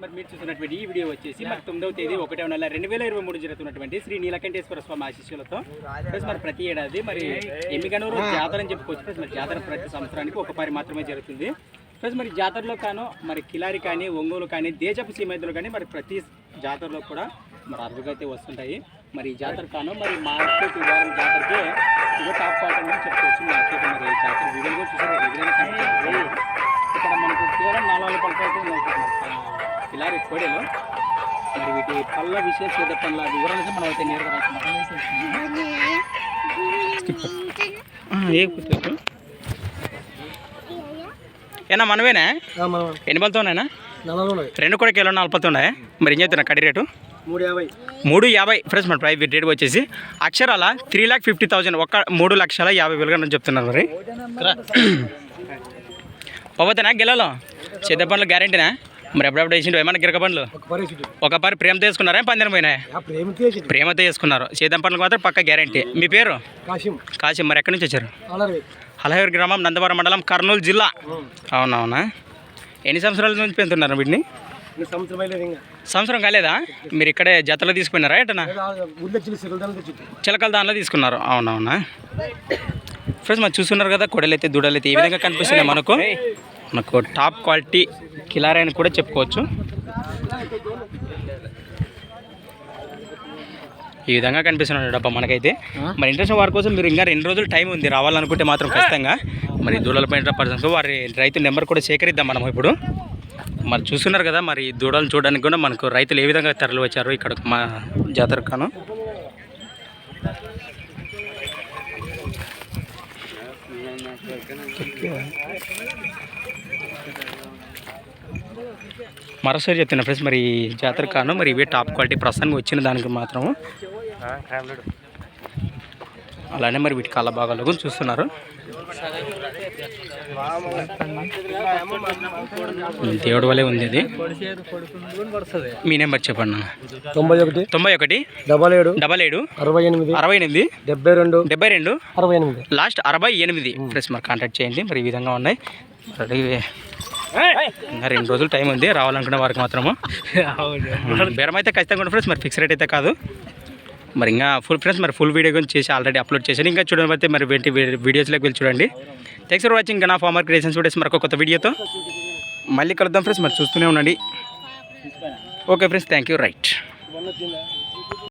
మరి మీరు చూస్తున్నటువంటి ఈ వీడియో వచ్చేసి మరి తొమ్మిదవ తేదీ ఒకటో నెల రెండు వేల ఇరవై మూడు జరుగుతున్నటువంటి శ్రీ నీలకంఠేశ్వర స్వామి ఆశీస్సులతో. ప్లస్ మరి ప్రతి ఏడాది మరి ఎమ్మిగనూరు జాతర అని చెప్పుకోవచ్చు ప్లస్ మరి జాతర ప్రతి సంవత్సరానికి ఒక పరి మాత్రమే జరుగుతుంది. ప్లస్ మరి జాతరలో కాను మరి కిలారి కానీ ఒంగోలు కానీ దేశపు సీమైతులు కానీ మరి ప్రతి జాతరలో కూడా మరి అరుదుగా అయితే వస్తుంటాయి. మరి ఈ జాతర కాను మరి మార్కెట్ జాతరకి ఇదో టాప్ అని చెప్పుకోవచ్చు మార్కెట్ మరి జాతర వీడియో కూడా చూసారు రెగ్యులర్గా కోడెలు. మరి వీటి పళ్ళ విశేష పళ్ళ వివరాలకి మనం అయితే నేరుగా ఏ కూర్చోచ్చు ఏనా మనవేనా? ఎన్ని పళ్ళతోనేనా రెండు కూడా కిలో నలభై ఉన్నాయి? మరి ఏం చెప్తున్నా కడి రేటు? మూడు యాభై. మూడు యాభై. ఫ్రెండ్స్ మన ప్రైస్ రేట్ వచ్చేసి అక్షరాల త్రీ ల్యాక్ ఫిఫ్టీ థౌసండ్. ఒక మూడు లక్షల యాభై వేలుగా నేను చెప్తున్నారు మరి. పోతేనా గెలలో చేద్ద పనులు గ్యారంటీనా? మరి ఎప్పుడప్పుడు వేసిండు ఏమన్నా గిరక పనులు ఒక పారి ప్రేమతో వేసుకున్నారా? పందిరం పోయినా ప్రేమతో వేసుకున్నారు. చేద్దాం పనులకు మాత్రం పక్క గ్యారంటీ. మీ పేరు? కాశీం. కాశీ. మరి ఎక్కడి నుంచి వచ్చారు? హలహేరు గ్రామం నందవరం మండలం కర్నూలు జిల్లా. అవునవునా? ఎన్ని సంవత్సరాల నుంచి పెంచుతున్నారు వీటిని సంవత్సరం కాలేదా? మీరు ఇక్కడే జతలో తీసుకున్నారా ఎటనా చిలకల దానిలో తీసుకున్నారు. అవునవునా? ఫ్రెండ్స్ మనం చూస్తున్నారు కదా కొడలు అయితే దూడలు అయితే ఈ విధంగా కనిపిస్తున్నాయి మనకు. మనకు టాప్ క్వాలిటీ కిలారీ అని కూడా చెప్పుకోవచ్చు. ఈ విధంగా కనిపిస్తున్నాడు డబ్బా మనకైతే. మరి ఇంట్రెస్ట్ వారి కోసం మీరు ఇంకా రెండు రోజులు టైం ఉంది రావాలనుకుంటే మాత్రం ఖచ్చితంగా. మరి దూడల పైన పర్సన్స్ వారి రైతు నెంబర్ కూడా సేకరిద్దాం మనం ఇప్పుడు. మరి చూస్తున్నారు కదా మరి ఈ దూడలు చూడడానికి కూడా మనకు రైతులు ఏ విధంగా తరలి వచ్చారు ఇక్కడ మా జాతర కాను. మరోసారి చెప్తున్నా ఫ్రెండ్స్ మరి జాతర కాను మరి ఇవే టాప్ క్వాలిటీ ప్రస్తుతానికి వచ్చిన దానికి మాత్రం అలానే మరి వీటి కళ్ళ భాగాలు కూడా చూస్తున్నారు. దేవుడి వల్లే ఉంది ఇది. మీ నెంబర్ చెప్పండి. తొంభై ఒకటి తొంభై ఒకటి డబల్ ఏడు డబల్ ఏడు అరవై ఎనిమిది అరవై ఎనిమిది డెబ్బై రెండు డెబ్బై రెండు అరవై ఎనిమిది. లాస్ట్ అరవై ఎనిమిది. ఫ్రెండ్స్ మరి కాంటాక్ట్ చేయండి. మరి ఈ విధంగా ఉన్నాయి. రెడీ ఇంకా రెండు రోజులు టైం ఉంది. రావాలనుకునే వారికి మాత్రము. బేరం అయితే ఖచ్చితంగా ఫ్రెండ్స్. మరి ఫిక్స్ రేట్ అయితే కాదు. మరి ఇంకా ఫుల్ ఫ్రెండ్స్ మరి ఫుల్ వీడియో గురించి చేసి ఆల్రెడీ అప్లోడ్ చేశాను. ఇంకా చూడండి అయితే మరి వెంటి వీడియోస్లోకి వెళ్ళి చూడండి. థ్యాంక్స్ ఫర్ వాచింగ్ నా ఫార్మర్ క్రియేషన్స్ వీడియోస్ మరొక కొత్త వీడియోతో మళ్ళీ కలుద్దాం ఫ్రెండ్స్ మరి చూస్తూనే ఉండండి. Okay friends thank you right